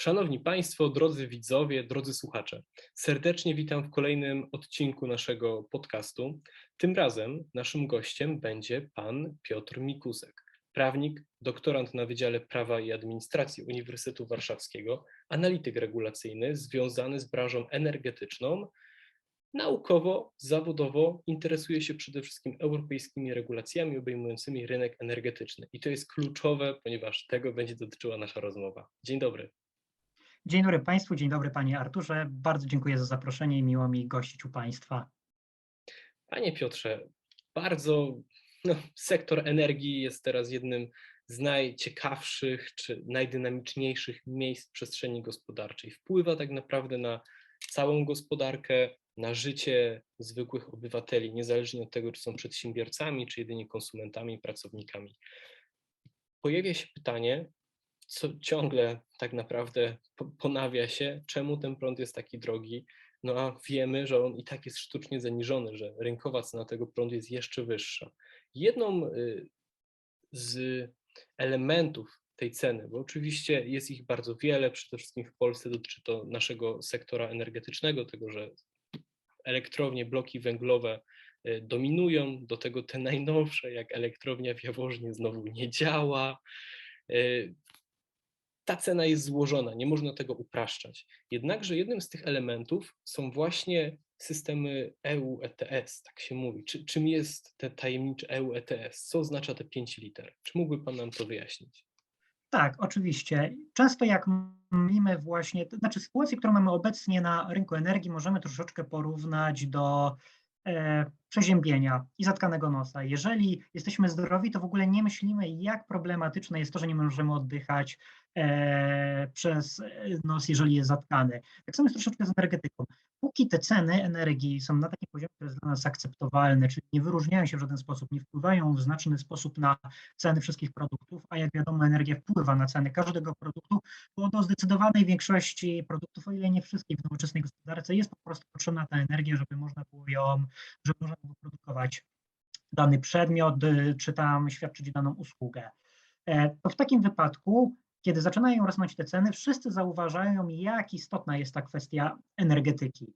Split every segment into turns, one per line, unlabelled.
Szanowni Państwo, drodzy widzowie, drodzy słuchacze, serdecznie witam w kolejnym odcinku naszego podcastu. Tym razem naszym gościem będzie pan Piotr Mikusek, prawnik, doktorant na Wydziale Prawa i Administracji Uniwersytetu Warszawskiego, analityk regulacyjny związany z branżą energetyczną. Naukowo, zawodowo interesuje się przede wszystkim europejskimi regulacjami obejmującymi rynek energetyczny. I to jest kluczowe, ponieważ tego będzie dotyczyła nasza rozmowa. Dzień dobry.
Dzień dobry Państwu, dzień dobry Panie Arturze. Bardzo dziękuję za zaproszenie i miło mi gościć u Państwa.
Panie Piotrze, bardzo no, sektor energii jest teraz jednym z najciekawszych czy najdynamiczniejszych miejsc przestrzeni gospodarczej. Wpływa tak naprawdę na całą gospodarkę, na życie zwykłych obywateli, niezależnie od tego, czy są przedsiębiorcami, czy jedynie konsumentami, pracownikami. Pojawia się pytanie, co ciągle tak naprawdę ponawia się, czemu ten prąd jest taki drogi, no a wiemy, że on i tak jest sztucznie zaniżony, że rynkowa cena tego prądu jest jeszcze wyższa. Jedną y, z elementów tej ceny, bo oczywiście jest ich bardzo wiele, przede wszystkim w Polsce dotyczy to naszego sektora energetycznego, tego, że elektrownie, bloki węglowe y, dominują, do tego te najnowsze, jak elektrownia w Jaworznie znowu nie działa. Ta cena jest złożona, nie można tego upraszczać. Jednakże jednym z tych elementów są właśnie systemy EU ETS, tak się mówi. Czy, czym jest te tajemnicze EU ETS? Co oznacza te 5 liter? Czy mógłby Pan nam to wyjaśnić?
Tak, oczywiście. Często jak mówimy właśnie, to znaczy sytuację, którą mamy obecnie na rynku energii, możemy troszeczkę porównać do e, przeziębienia i zatkanego nosa. Jeżeli jesteśmy zdrowi, to w ogóle nie myślimy, jak problematyczne jest to, że nie możemy oddychać przez nos, jeżeli jest zatkany. Tak samo jest troszeczkę z energetyką. Póki te ceny energii są na takim poziomie, który jest dla nas akceptowalny, czyli nie wyróżniają się w żaden sposób, nie wpływają w znaczny sposób na ceny wszystkich produktów, a jak wiadomo, energia wpływa na ceny każdego produktu, bo do zdecydowanej większości produktów, o ile nie wszystkich w nowoczesnej gospodarce, jest po prostu potrzebna ta energia, żeby można było ją, żeby można było produkować dany przedmiot, y, czy tam świadczyć daną usługę. E, to w takim wypadku, kiedy zaczynają rosnąć te ceny, wszyscy zauważają, jak istotna jest ta kwestia energetyki.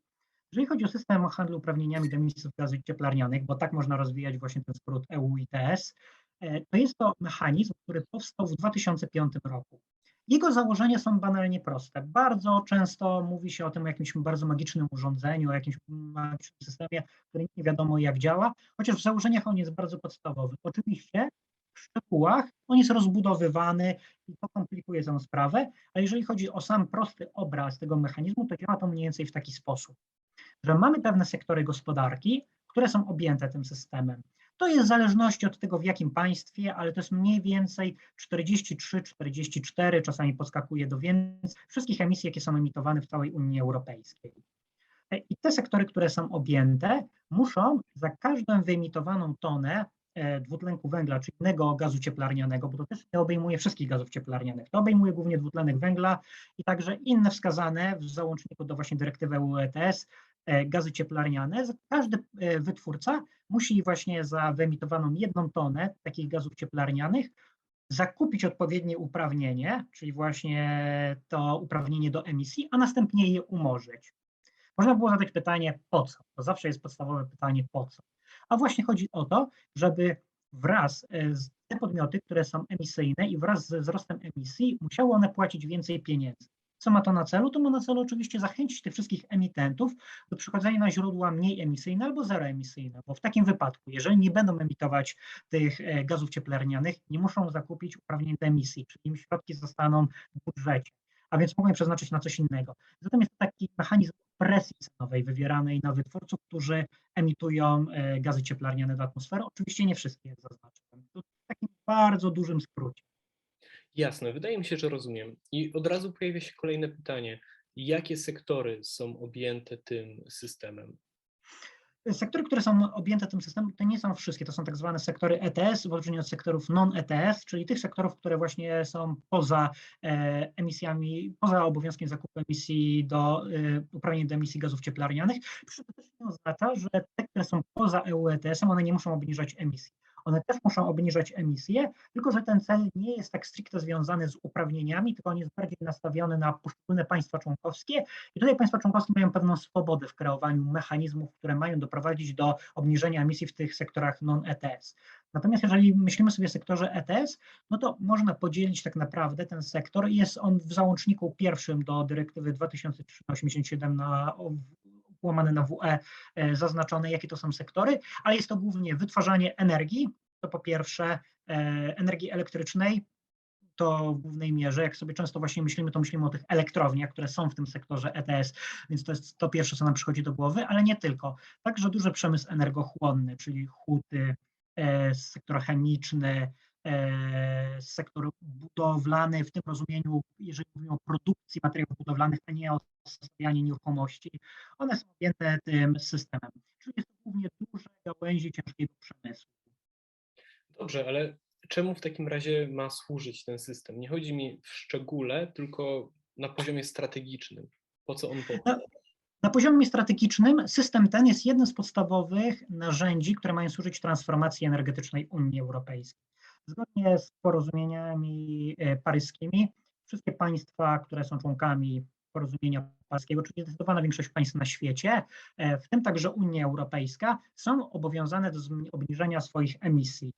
Jeżeli chodzi o system handlu uprawnieniami do emisji gazów cieplarnianych, bo tak można rozwijać właśnie ten skrót EU ITS, e, to jest to mechanizm, który powstał w 2005 roku. Jego założenia są banalnie proste. Bardzo często mówi się o tym jakimś bardzo magicznym urządzeniu, o jakimś magicznym systemie, który nie wiadomo jak działa, chociaż w założeniach on jest bardzo podstawowy. Oczywiście szczegółach on jest rozbudowywany i to komplikuje tę sprawę, a jeżeli chodzi o sam prosty obraz tego mechanizmu, to działa to mniej więcej w taki sposób, że mamy pewne sektory gospodarki, które są objęte tym systemem. To jest w zależności od tego, w jakim państwie, ale to jest mniej więcej 43, 44, czasami podskakuje do więcej, wszystkich emisji, jakie są emitowane w całej Unii Europejskiej. I te sektory, które są objęte, muszą za każdą wyemitowaną tonę dwutlenku węgla, czy innego gazu cieplarnianego, bo to też nie obejmuje wszystkich gazów cieplarnianych. To obejmuje głównie dwutlenek węgla i także inne wskazane w załączniku do właśnie dyrektywy EU ETS E, gazy cieplarniane, każdy e, wytwórca musi właśnie za wyemitowaną jedną tonę takich gazów cieplarnianych zakupić odpowiednie uprawnienie, czyli właśnie to uprawnienie do emisji, a następnie je umorzyć. Można było zadać pytanie, po co? To zawsze jest podstawowe pytanie, po co? A właśnie chodzi o to, żeby wraz e, z te podmioty, które są emisyjne i wraz ze wzrostem emisji musiały one płacić więcej pieniędzy. Co ma to na celu? To ma na celu oczywiście zachęcić tych wszystkich emitentów do przechodzenia na źródła mniej emisyjne albo zeroemisyjne, bo w takim wypadku, jeżeli nie będą emitować tych e, gazów cieplarnianych, nie muszą zakupić uprawnień do emisji, czyli im środki zostaną w budżecie, a więc mogą je przeznaczyć na coś innego. Zatem jest taki mechanizm presji cenowej wywieranej na wytwórców, którzy emitują e, gazy cieplarniane do atmosfery. Oczywiście nie wszystkie, jak zaznaczyłem. To w takim bardzo dużym skrócie.
Jasne, wydaje mi się, że rozumiem. I od razu pojawia się kolejne pytanie. Jakie sektory są objęte tym systemem?
Sektory, które są objęte tym systemem, to nie są wszystkie, to są tak zwane sektory ETS, w odróżnieniu od sektorów non-ETS, czyli tych sektorów, które właśnie są poza e, emisjami, poza obowiązkiem zakupu emisji do e, uprawnień do emisji gazów cieplarnianych. Przy to też nie oznacza, że te, które są poza EU ETS-em, one nie muszą obniżać emisji. One też muszą obniżać emisje, tylko że ten cel nie jest tak stricte związany z uprawnieniami, tylko on jest bardziej nastawiony na poszczególne państwa członkowskie i tutaj państwa członkowskie mają pewną swobodę w kreowaniu mechanizmów, które mają doprowadzić do obniżenia emisji w tych sektorach non-ETS. Natomiast jeżeli myślimy sobie o sektorze ETS, no to można podzielić tak naprawdę ten sektor. Jest on w załączniku pierwszym do dyrektywy 2003-87 na łamane na WE e, zaznaczone, jakie to są sektory, ale jest to głównie wytwarzanie energii, to po pierwsze e, energii elektrycznej, to w głównej mierze, jak sobie często właśnie myślimy, to myślimy o tych elektrowniach, które są w tym sektorze ETS, więc to jest to pierwsze, co nam przychodzi do głowy, ale nie tylko. Także duży przemysł energochłonny, czyli huty, e, sektor chemiczny, sektor budowlany w tym rozumieniu, jeżeli mówimy o produkcji materiałów budowlanych, a nie o stawianiu nieruchomości, one są objęte tym systemem. Czyli jest to głównie duże gałęzie ciężkiego przemysłu.
Dobrze, ale czemu w takim razie ma służyć ten system? Nie chodzi mi w szczególe, tylko na poziomie strategicznym. Po co on powstał?
na poziomie strategicznym system ten jest jednym z podstawowych narzędzi, które mają służyć transformacji energetycznej Unii Europejskiej. Zgodnie z porozumieniami e, paryskimi, wszystkie państwa, które są członkami porozumienia paryskiego, czyli zdecydowana większość państw na świecie, e, w tym także Unia Europejska, są obowiązane do obniżenia swoich emisji.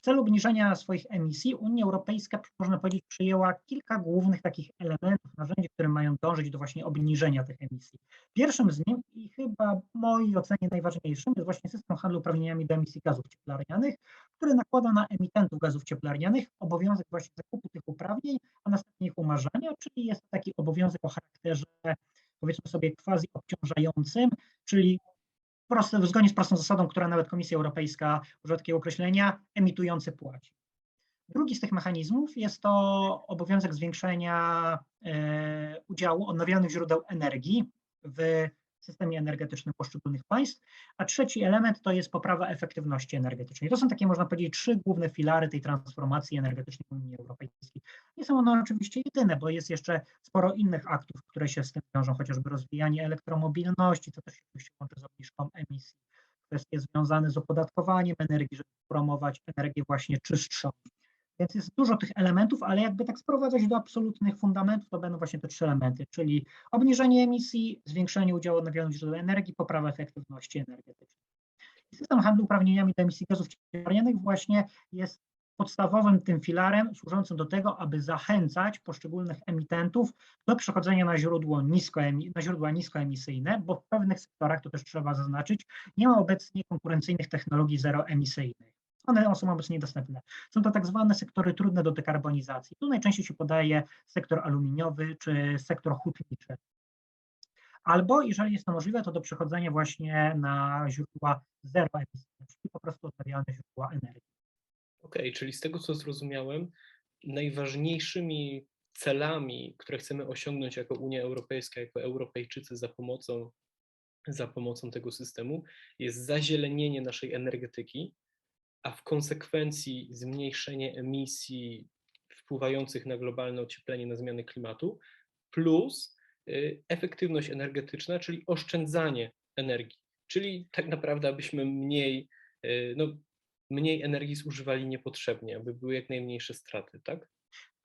W celu obniżenia swoich emisji Unia Europejska, można powiedzieć, przyjęła kilka głównych takich elementów, narzędzi, które mają dążyć do właśnie obniżenia tych emisji. Pierwszym z nich i chyba w mojej ocenie najważniejszym jest właśnie system handlu uprawnieniami do emisji gazów cieplarnianych, który nakłada na emitentów gazów cieplarnianych obowiązek właśnie zakupu tych uprawnień, a następnie ich umarzania, czyli jest taki obowiązek o charakterze powiedzmy sobie quasi obciążającym, czyli proste, zgodnie z prostą zasadą, która nawet Komisja Europejska używa takiego określenia, emitujący płaci. Drugi z tych mechanizmów jest to obowiązek zwiększenia e, udziału odnawialnych źródeł energii w systemie energetycznym poszczególnych państw, a trzeci element to jest poprawa efektywności energetycznej. To są takie, można powiedzieć, trzy główne filary tej transformacji energetycznej Unii Europejskiej. Nie są one oczywiście jedyne, bo jest jeszcze sporo innych aktów, które się z tym wiążą, chociażby rozwijanie elektromobilności, co też się oczywiście łączy z obniżką emisji, kwestie związane z opodatkowaniem energii, żeby promować energię właśnie czystszą. Więc jest dużo tych elementów, ale jakby tak sprowadzać do absolutnych fundamentów, to będą właśnie te trzy elementy, czyli obniżenie emisji, zwiększenie udziału odnawialnych źródeł energii, poprawa efektywności energetycznej. System handlu uprawnieniami do emisji gazów cieplarnianych właśnie jest podstawowym tym filarem służącym do tego, aby zachęcać poszczególnych emitentów do przechodzenia na, źródło niskoemi- na źródła niskoemisyjne, bo w pewnych sektorach, to też trzeba zaznaczyć, nie ma obecnie konkurencyjnych technologii zeroemisyjnych. One są obecnie dostępne. Są to tak zwane sektory trudne do dekarbonizacji. Tu najczęściej się podaje sektor aluminiowy czy sektor hutniczy. Albo, jeżeli jest to możliwe, to do przechodzenia właśnie na źródła zeroemisyjne, czyli po prostu odnawialne źródła energii.
Okej, czyli z tego co zrozumiałem, najważniejszymi celami, które chcemy osiągnąć jako Unia Europejska, jako Europejczycy za pomocą, za pomocą tego systemu, jest zazielenienie naszej energetyki, a w konsekwencji zmniejszenie emisji wpływających na globalne ocieplenie, na zmiany klimatu, plus y, efektywność energetyczna, czyli oszczędzanie energii. Czyli tak naprawdę, abyśmy mniej, y, no, mniej energii zużywali niepotrzebnie, aby były jak najmniejsze straty, tak?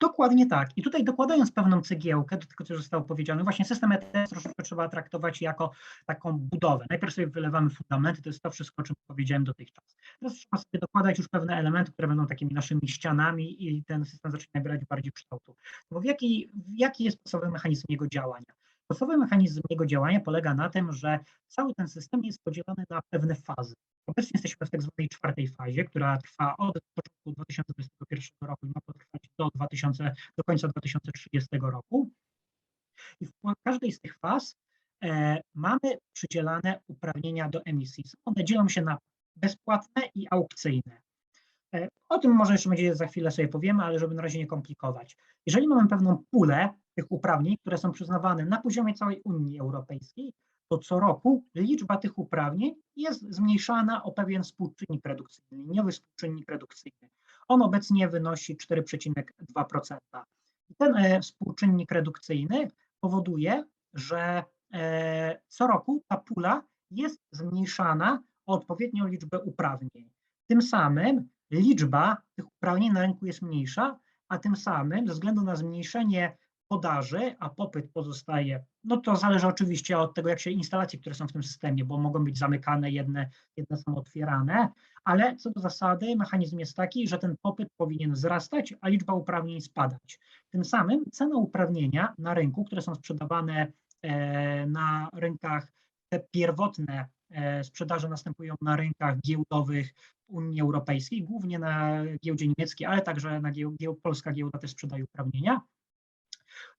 Dokładnie tak. I tutaj dokładając pewną cegiełkę do tego, co zostało powiedziane, właśnie system ETS troszeczkę trzeba traktować jako taką budowę. Najpierw sobie wylewamy fundamenty, to jest to wszystko, o czym powiedziałem dotychczas. Teraz trzeba sobie dokładać już pewne elementy, które będą takimi naszymi ścianami i ten system zacznie nabierać bardziej kształtu. Bo w jaki, w jaki jest podstawowy mechanizm jego działania? Podstawowy mechanizm jego działania polega na tym, że cały ten system jest podzielony na pewne fazy. Obecnie jesteśmy w tak zwanej czwartej fazie, która trwa od początku 2021 roku i ma potrwać do, 2000, do końca 2030 roku. I w każdej z tych faz e, mamy przydzielane uprawnienia do emisji. One dzielą się na bezpłatne i aukcyjne. E, O tym może jeszcze będzie za chwilę sobie powiemy, ale żeby na razie nie komplikować. Jeżeli mamy pewną pulę tych uprawnień, które są przyznawane na poziomie całej Unii Europejskiej, to co roku liczba tych uprawnień jest zmniejszana o pewien współczynnik redukcyjny, liniowy współczynnik redukcyjny. On obecnie wynosi 4,2%. I ten e, współczynnik redukcyjny powoduje, że e, co roku ta pula jest zmniejszana o odpowiednią liczbę uprawnień. Tym samym liczba tych uprawnień na rynku jest mniejsza, a tym samym ze względu na zmniejszenie podaży, a popyt pozostaje, no to zależy oczywiście od tego, jak się instalacje, które są w tym systemie, bo mogą być zamykane, jedne, jedne są otwierane, ale co do zasady mechanizm jest taki, że ten popyt powinien wzrastać, a liczba uprawnień spadać. Tym samym cena uprawnienia na rynku, które są sprzedawane e, na rynkach, te pierwotne e, sprzedaże następują na rynkach giełdowych Unii Europejskiej, głównie na giełdzie niemieckiej, ale także na gieł, polska giełda też sprzedaje uprawnienia,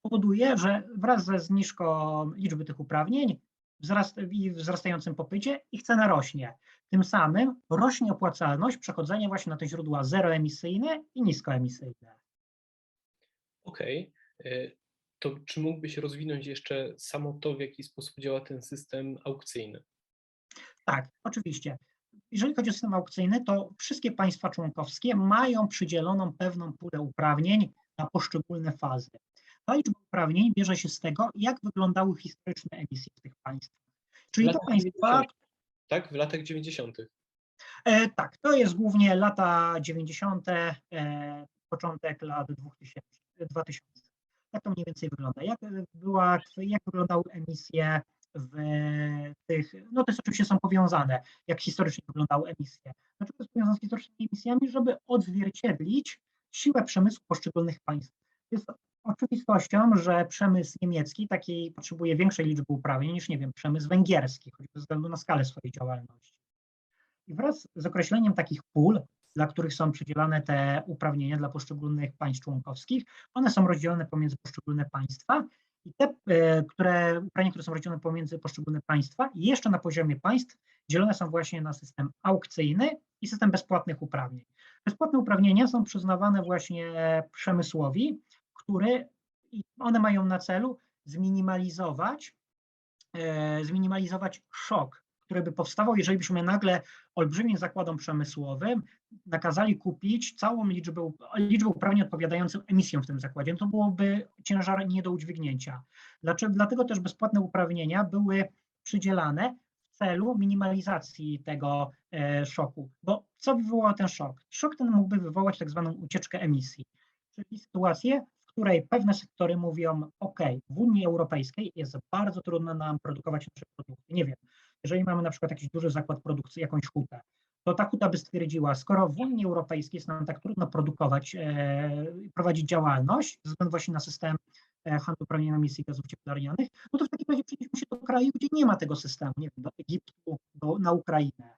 powoduje, że wraz ze zniżką liczby tych uprawnień wzrast, i wzrastającym popycie ich cena rośnie. Tym samym rośnie opłacalność przechodzenia właśnie na te źródła zeroemisyjne i niskoemisyjne.
Okej. Okay. To czy mógłbyś rozwinąć jeszcze samo to, w jaki sposób działa ten system aukcyjny?
Tak, oczywiście. Jeżeli chodzi o system aukcyjny, to wszystkie państwa członkowskie mają przydzieloną pewną pulę uprawnień na poszczególne fazy. Ta liczba uprawnień bierze się z tego, jak wyglądały historyczne emisje w tych państwach.
Czyli to państwa. Tak, w latach 90.
E, tak, to jest głównie lata 90., e, początek lat 2000, 2000. Tak to mniej więcej wygląda. Jak, była, jak wyglądały emisje w tych, no to jest oczywiście są powiązane, jak historycznie wyglądały emisje. Dlaczego jest powiązane z historycznymi emisjami? Żeby odzwierciedlić siłę przemysłu poszczególnych państw. Jest oczywistością, że przemysł niemiecki takiej potrzebuje większej liczby uprawnień niż, nie wiem, przemysł węgierski, choćby ze względu na skalę swojej działalności. I wraz z określeniem takich pól, dla których są przydzielane te uprawnienia dla poszczególnych państw członkowskich, one są rozdzielone pomiędzy poszczególne państwa i te, e, które, uprawnienia, które są rozdzielone pomiędzy poszczególne państwa, jeszcze na poziomie państw dzielone są właśnie na system aukcyjny i system bezpłatnych uprawnień. Bezpłatne uprawnienia są przyznawane właśnie przemysłowi, który one mają na celu zminimalizować, e, zminimalizować szok, który by powstawał, jeżeli byśmy nagle olbrzymim zakładom przemysłowym nakazali kupić całą liczbę, liczbę uprawnień odpowiadających emisjom w tym zakładzie. To byłoby ciężar nie do udźwignięcia. Dlaczego? Dlatego też bezpłatne uprawnienia były przydzielane w celu minimalizacji tego e, szoku. Bo co wywołał ten szok? Szok ten mógłby wywołać tak zwaną ucieczkę emisji, czyli sytuację, której pewne sektory mówią, OK, w Unii Europejskiej jest bardzo trudno nam produkować nasze produkty. Nie wiem, jeżeli mamy na przykład jakiś duży zakład produkcji, jakąś hutę, to ta huta by stwierdziła, skoro w Unii Europejskiej jest nam tak trudno produkować, e, prowadzić działalność, ze względu właśnie na system e, handlu uprawnieniami emisji gazów cieplarnianych, no to w takim razie przenieśmy się do kraju, gdzie nie ma tego systemu, nie wiem, do Egiptu, do, na Ukrainę.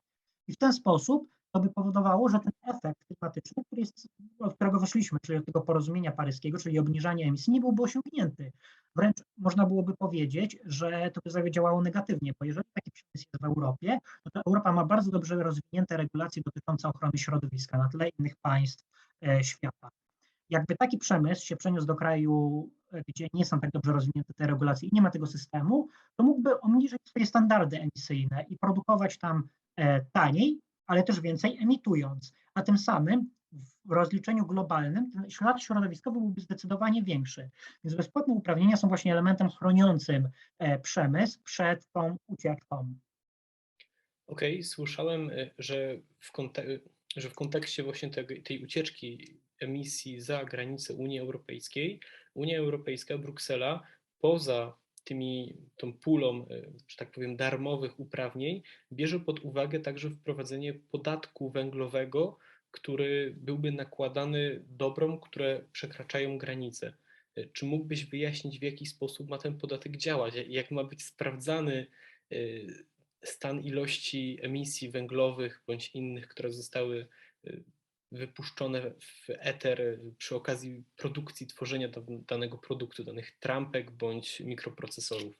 I w ten sposób to by powodowało, że ten efekt klimatyczny, który jest, od którego wyszliśmy, czyli od tego porozumienia paryskiego, czyli obniżania emisji, nie byłby osiągnięty. Wręcz można byłoby powiedzieć, że to by zadziałało negatywnie, bo jeżeli taki przemysł jest w Europie, no to Europa ma bardzo dobrze rozwinięte regulacje dotyczące ochrony środowiska na tle innych państw e, świata. Jakby taki przemysł się przeniósł do kraju, e, gdzie nie są tak dobrze rozwinięte te regulacje i nie ma tego systemu, to mógłby obniżyć swoje standardy emisyjne i produkować tam e, taniej, ale też więcej emitując, a tym samym w rozliczeniu globalnym ten ślad środowiskowy byłby zdecydowanie większy. Więc bezpłatne uprawnienia są właśnie elementem chroniącym e, przemysł przed tą ucieczką.
Okej, okay, słyszałem, e, że w, że w kontekście właśnie tej ucieczki emisji za granicę Unii Europejskiej, Unia Europejska, Bruksela poza tymi, tą pulą, e, że tak powiem, darmowych uprawnień, bierze pod uwagę także wprowadzenie podatku węglowego, który byłby nakładany dobrom, które przekraczają granice. E, czy mógłbyś wyjaśnić, w jaki sposób ma ten podatek działać? Jak ma być sprawdzany e, stan ilości emisji węglowych bądź innych, które zostały wypuszczone w eter przy okazji produkcji, tworzenia danego produktu, danych trampek bądź mikroprocesorów.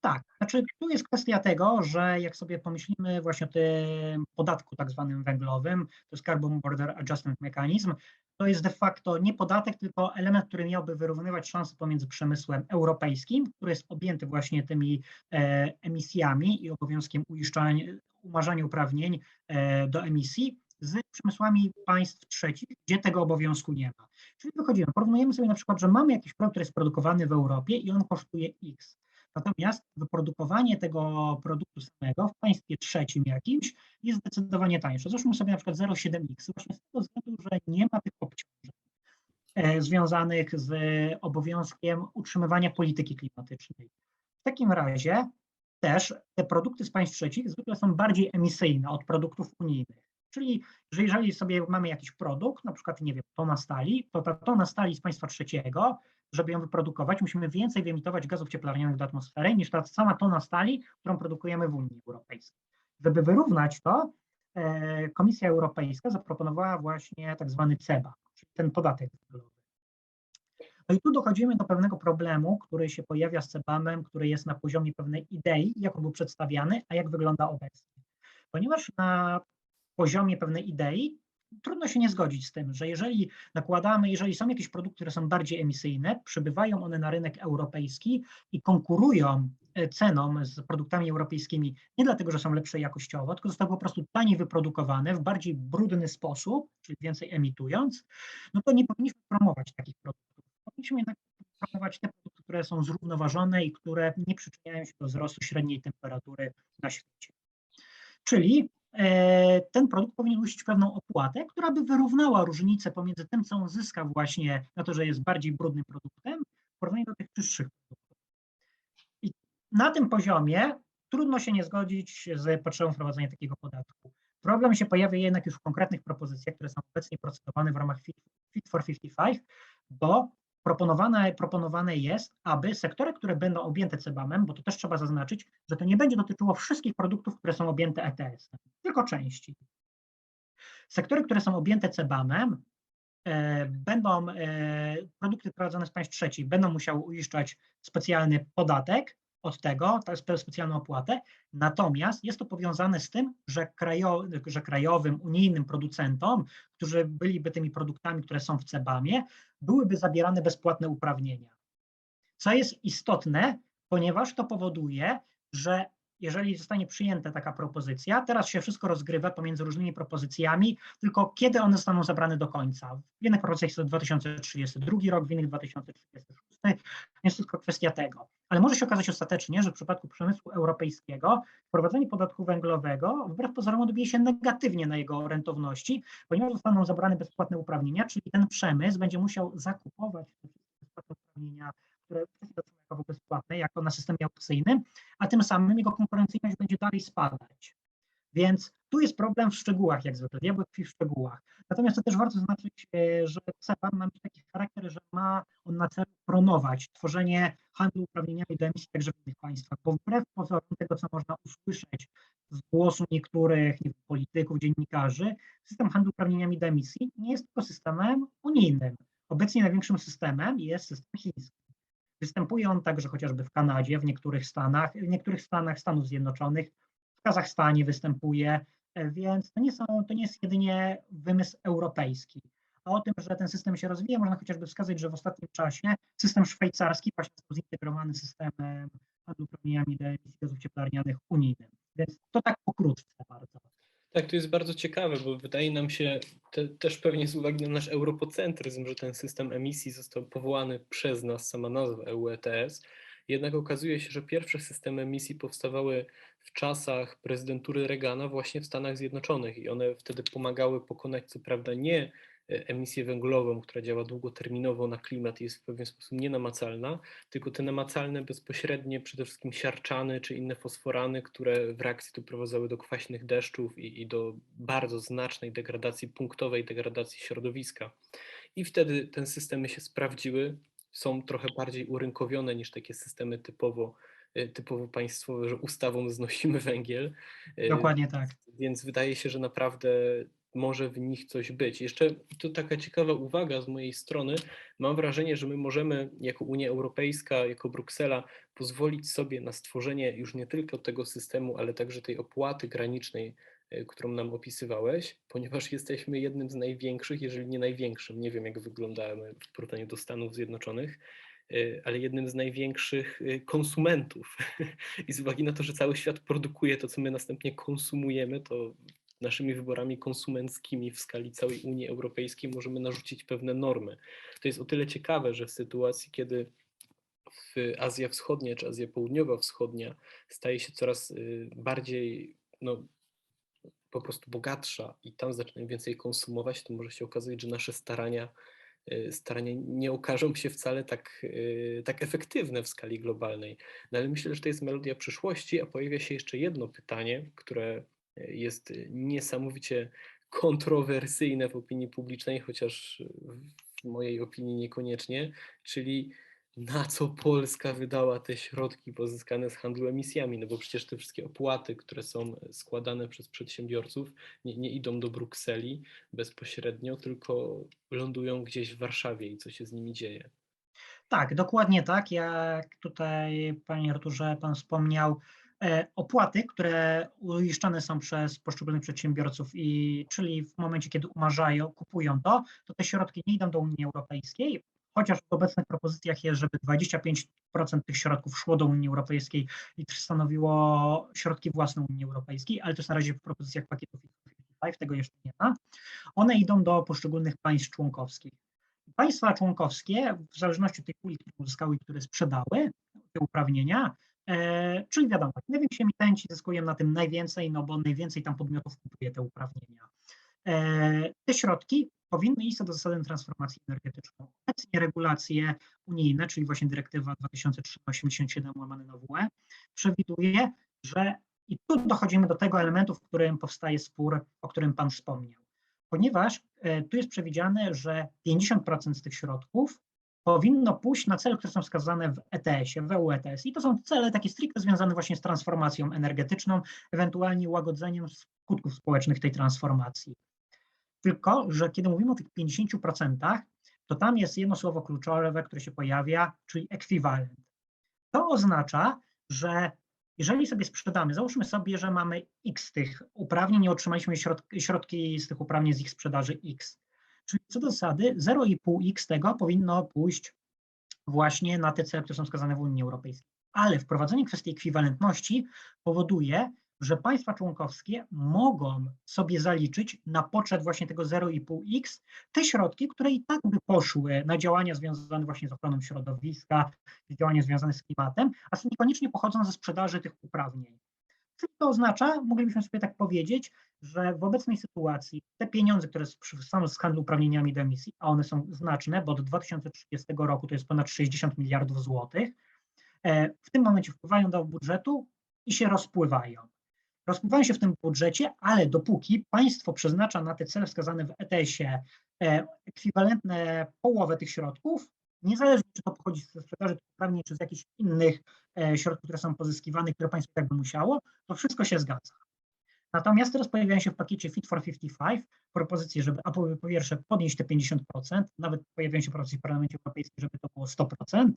Tak, znaczy tu jest kwestia tego, że jak sobie pomyślimy właśnie o tym podatku tak zwanym węglowym, to jest Carbon Border Adjustment Mechanism, to jest de facto nie podatek, tylko element, który miałby wyrównywać szanse pomiędzy przemysłem europejskim, który jest objęty właśnie tymi e, emisjami i obowiązkiem umarzania uprawnień e, do emisji, z przemysłami państw trzecich, gdzie tego obowiązku nie ma. Czyli wychodzimy, porównujemy sobie na przykład, że mamy jakiś produkt, który jest produkowany w Europie i on kosztuje X. Natomiast wyprodukowanie tego produktu samego w państwie trzecim jakimś jest zdecydowanie tańsze. Załóżmy sobie na przykład 0,7x właśnie z tego względu, że nie ma tych obciążeń e, związanych z obowiązkiem utrzymywania polityki klimatycznej. W takim razie też te produkty z państw trzecich zwykle są bardziej emisyjne od produktów unijnych. Czyli że jeżeli sobie mamy jakiś produkt, na przykład, nie wiem, tona stali, to ta tona stali z państwa trzeciego, żeby ją wyprodukować, musimy więcej wyemitować gazów cieplarnianych do atmosfery niż ta sama tona stali, którą produkujemy w Unii Europejskiej. Żeby wyrównać to, e, Komisja Europejska zaproponowała właśnie tak zwany CEBA, czyli ten podatek. No i tu dochodzimy do pewnego problemu, który się pojawia z CEBAM-em, który jest na poziomie pewnej idei, jak on był przedstawiany, a jak wygląda obecnie. Ponieważ na poziomie pewnej idei trudno się nie zgodzić z tym, że jeżeli nakładamy, jeżeli są jakieś produkty, które są bardziej emisyjne, przybywają one na rynek europejski i konkurują e, ceną z produktami europejskimi nie dlatego, że są lepsze jakościowo, tylko zostały po prostu taniej wyprodukowane w bardziej brudny sposób, czyli więcej emitując, no to nie powinniśmy promować takich produktów. Powinniśmy jednak promować te produkty, które są zrównoważone i które nie przyczyniają się do wzrostu średniej temperatury na świecie. Czyli ten produkt powinien nosić pewną opłatę, która by wyrównała różnicę pomiędzy tym, co on zyska właśnie na to, że jest bardziej brudnym produktem, w porównaniu do tych czystszych produktów. I na tym poziomie trudno się nie zgodzić z potrzebą wprowadzenia takiego podatku. Problem się pojawia jednak już w konkretnych propozycjach, które są obecnie procedowane w ramach Fit for 55, bo proponowane, proponowane jest, aby sektory, które będą objęte CBAM-em, bo to też trzeba zaznaczyć, że to nie będzie dotyczyło wszystkich produktów, które są objęte ETS-em, tylko części. Sektory, które są objęte CBAM-em, e, będą, e, produkty prowadzone z państw trzecich będą musiały uiszczać specjalny podatek, od tego, jest specjalną opłatę, natomiast jest to powiązane z tym, że, że krajowym, unijnym producentom, którzy byliby tymi produktami, które są w CEBAMie, byłyby zabierane bezpłatne uprawnienia. Co jest istotne, ponieważ to powoduje, że jeżeli zostanie przyjęta taka propozycja, teraz się wszystko rozgrywa pomiędzy różnymi propozycjami, tylko kiedy one zostaną zabrane do końca. W jednych propozycjach jest to 2032 rok, w innych 2036, jest tylko kwestia tego. Ale może się okazać ostatecznie, że w przypadku przemysłu europejskiego wprowadzenie podatku węglowego wbrew pozorom odbije się negatywnie na jego rentowności, ponieważ zostaną zabrane bezpłatne uprawnienia, czyli ten przemysł będzie musiał zakupować te bezpłatne uprawnienia które jako bezpłatne, jako na systemie aukcyjnym, a tym samym jego konkurencyjność będzie dalej spadać. Więc tu jest problem w szczegółach, jak zwykle, diabeł tkwi w szczegółach. Natomiast to też warto zaznaczyć, e, że CEPA ma taki charakter, że ma on na celu promować tworzenie handlu uprawnieniami do emisji także w innych państwach, bo wbrew pozorom tego, co można usłyszeć z głosu niektórych nie wiem, polityków, dziennikarzy, system handlu uprawnieniami do emisji nie jest tylko systemem unijnym. Obecnie największym systemem jest system chiński. Występuje on także chociażby w Kanadzie, w niektórych stanach, w niektórych stanach Stanów Zjednoczonych, w Kazachstanie występuje, e, więc to nie, są, to nie jest jedynie wymysł europejski. A o tym, że ten system się rozwija, można chociażby wskazać, że w ostatnim czasie system szwajcarski właśnie został zintegrowany systemem handlu uprawnieniami do emisji gazów cieplarnianych unijnym. Więc to tak pokrótce bardzo.
Tak, to jest bardzo ciekawe, bo wydaje nam się, te, też pewnie z uwagi na nasz europocentryzm, że ten system emisji został powołany przez nas, sama nazwa EU ETS, jednak okazuje się, że pierwsze systemy emisji powstawały w czasach prezydentury Reagana właśnie w Stanach Zjednoczonych i one wtedy pomagały pokonać co prawda nie emisję węglową, która działa długoterminowo na klimat i jest w pewien sposób nienamacalna, tylko te namacalne bezpośrednie, przede wszystkim siarczany czy inne fosforany, które w reakcji doprowadzały do kwaśnych deszczów i, i do bardzo znacznej degradacji, punktowej degradacji środowiska. I wtedy te systemy się sprawdziły, są trochę bardziej urynkowione niż takie systemy typowo e, typowo państwowe, że ustawą znosimy węgiel.
E, Dokładnie tak.
Więc wydaje się, że naprawdę może w nich coś być. Jeszcze to taka ciekawa uwaga z mojej strony. Mam wrażenie, że my możemy jako Unia Europejska, jako Bruksela pozwolić sobie na stworzenie już nie tylko tego systemu, ale także tej opłaty granicznej, e, którą nam opisywałeś, ponieważ jesteśmy jednym z największych, jeżeli nie największym, nie wiem jak wyglądamy w porównaniu do Stanów Zjednoczonych, e, ale jednym z największych e, konsumentów. I z uwagi na to, że cały świat produkuje to, co my następnie konsumujemy, to naszymi wyborami konsumenckimi w skali całej Unii Europejskiej możemy narzucić pewne normy. To jest o tyle ciekawe, że w sytuacji, kiedy Azja Wschodnia czy Azja Południowa Wschodnia staje się coraz y, bardziej no, po prostu bogatsza i tam zaczynają więcej konsumować, to może się okazać, że nasze starania, y, starania nie okażą się wcale tak, y, tak efektywne w skali globalnej. No ale myślę, że to jest melodia przyszłości, a pojawia się jeszcze jedno pytanie, które jest niesamowicie kontrowersyjne w opinii publicznej, chociaż w mojej opinii niekoniecznie, czyli na co Polska wydała te środki pozyskane z handlu emisjami, no bo przecież te wszystkie opłaty, które są składane przez przedsiębiorców, nie, nie idą do Brukseli bezpośrednio, tylko lądują gdzieś w Warszawie i co się z nimi dzieje.
Tak, dokładnie tak. Jak tutaj, panie Arturze, pan wspomniał, opłaty, które uiszczane są przez poszczególnych przedsiębiorców, i czyli w momencie, kiedy umarzają, kupują to, to te środki nie idą do Unii Europejskiej, chociaż w obecnych propozycjach jest, żeby 25% tych środków szło do Unii Europejskiej i stanowiło środki własne Unii Europejskiej, ale to jest na razie w propozycjach pakietu Fit for 55, tego jeszcze nie ma. One idą do poszczególnych państw członkowskich. Państwa członkowskie, w zależności od tej puli, które uzyskały i które sprzedały te uprawnienia, e, czyli wiadomo, najwięksi emitenci zyskują na tym najwięcej, no bo najwięcej tam podmiotów kupuje te uprawnienia. E, te środki powinny iść do zasady transformacji energetycznej. Obecnie regulacje unijne, czyli właśnie dyrektywa 2003-87 łamane na WE, przewiduje, że i tu dochodzimy do tego elementu, w którym powstaje spór, o którym Pan wspomniał. Ponieważ e, tu jest przewidziane, że 50% z tych środków powinno pójść na cele, które są wskazane w ETS-ie, w EU ETS. I to są cele takie stricte związane właśnie z transformacją energetyczną, ewentualnie łagodzeniem skutków społecznych tej transformacji. Tylko, że kiedy mówimy o tych 50%, to tam jest jedno słowo kluczowe, które się pojawia, czyli ekwiwalent. To oznacza, że jeżeli sobie sprzedamy, załóżmy sobie, że mamy x tych uprawnień, nie otrzymaliśmy środki, środki z tych uprawnień z ich sprzedaży x. Czyli co do zasady 0,5x tego powinno pójść właśnie na te cele, które są wskazane w Unii Europejskiej. Ale wprowadzenie kwestii ekwiwalentności powoduje, że państwa członkowskie mogą sobie zaliczyć na poczet właśnie tego 0,5x te środki, które i tak by poszły na działania związane właśnie z ochroną środowiska, działania związane z klimatem, a niekoniecznie pochodzą ze sprzedaży tych uprawnień. To oznacza, moglibyśmy sobie tak powiedzieć, że w obecnej sytuacji te pieniądze, które są z handlu uprawnieniami do emisji, a one są znaczne, bo do 2030 roku to jest ponad 60 miliardów złotych, e, w tym momencie wpływają do budżetu i się rozpływają. Rozpływają się w tym budżecie, ale dopóki państwo przeznacza na te cele wskazane w ETS-ie e, ekwiwalentne połowę tych środków, niezależnie czy to pochodzi ze sprzedaży uprawnień, czy z jakichś innych e, środków, które są pozyskiwane, które państwo tak by musiało, to wszystko się zgadza. Natomiast teraz pojawiają się w pakiecie Fit for 55 propozycje, żeby a po pierwsze podnieść te 50%, nawet pojawiają się propozycje w Parlamencie Europejskim, żeby to było 100%,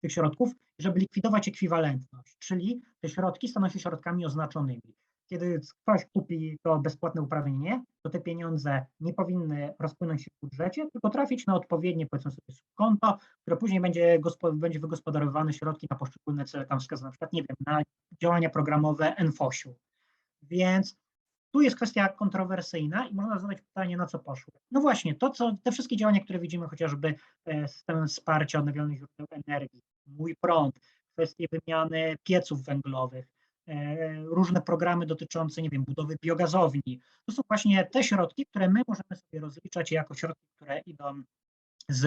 tych środków, żeby likwidować ekwiwalentność, czyli te środki staną się środkami oznaczonymi. Kiedy ktoś kupi to bezpłatne uprawnienie, to te pieniądze nie powinny rozpłynąć się w budżecie, tylko trafić na odpowiednie, powiedzmy sobie, konto, które później będzie, będzie wygospodarowane środki na poszczególne cele tam wskazane, na przykład, nie wiem, na działania programowe NFOŚ-u. Więc tu jest kwestia kontrowersyjna i można zadać pytanie, na co poszło. No właśnie, to co, te wszystkie działania, które widzimy chociażby e, systemem wsparcia odnawialnych źródeł energii, mój prąd, kwestie wymiany pieców węglowych, różne programy dotyczące, nie wiem, budowy biogazowni. To są właśnie te środki, które my możemy sobie rozliczać jako środki, które idą z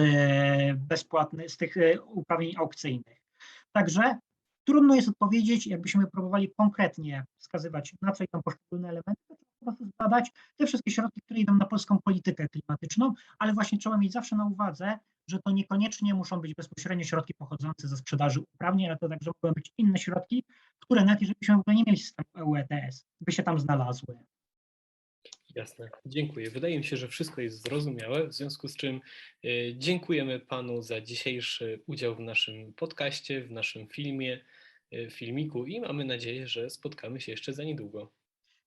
bezpłatnych, z tych e, uprawnień aukcyjnych. Także trudno jest odpowiedzieć, jakbyśmy próbowali konkretnie wskazywać, na co idą poszczególne elementy, po prostu zbadać te wszystkie środki, które idą na polską politykę klimatyczną, ale właśnie trzeba mieć zawsze na uwadze, że to niekoniecznie muszą być bezpośrednio środki pochodzące ze sprzedaży uprawnień, ale to także mogą być inne środki, które nawet jeżeli byśmy w ogóle nie mieli systemu EU ETS, by się tam znalazły.
Jasne, dziękuję. Wydaje mi się, że wszystko jest zrozumiałe, w związku z czym y, dziękujemy Panu za dzisiejszy udział w naszym podcaście, w naszym filmie, y, filmiku i mamy nadzieję, że spotkamy się jeszcze za niedługo.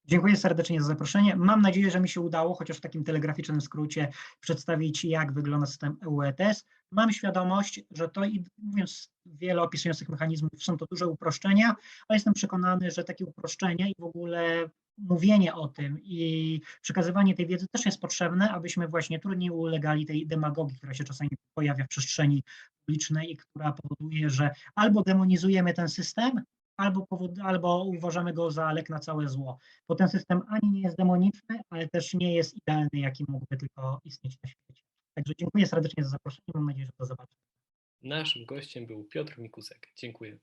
Dziękuję serdecznie za zaproszenie. Mam nadzieję, że mi się udało, chociaż w takim telegraficznym skrócie, przedstawić, jak wygląda system EU ETS. Mam świadomość, że to, i mówiąc wiele opisujących mechanizmów, są to duże uproszczenia, ale jestem przekonany, że takie uproszczenia i w ogóle mówienie o tym i przekazywanie tej wiedzy też jest potrzebne, abyśmy właśnie trudniej ulegali tej demagogii, która się czasami pojawia w przestrzeni publicznej i która powoduje, że albo demonizujemy ten system, albo, powód, albo uważamy go za lek na całe zło, bo ten system ani nie jest demoniczny, ale też nie jest idealny, jaki mógłby tylko istnieć na świecie. Także dziękuję serdecznie za zaproszenie, mam nadzieję, że do zobaczenia.
Naszym gościem był Piotr Mikusek. Dziękuję.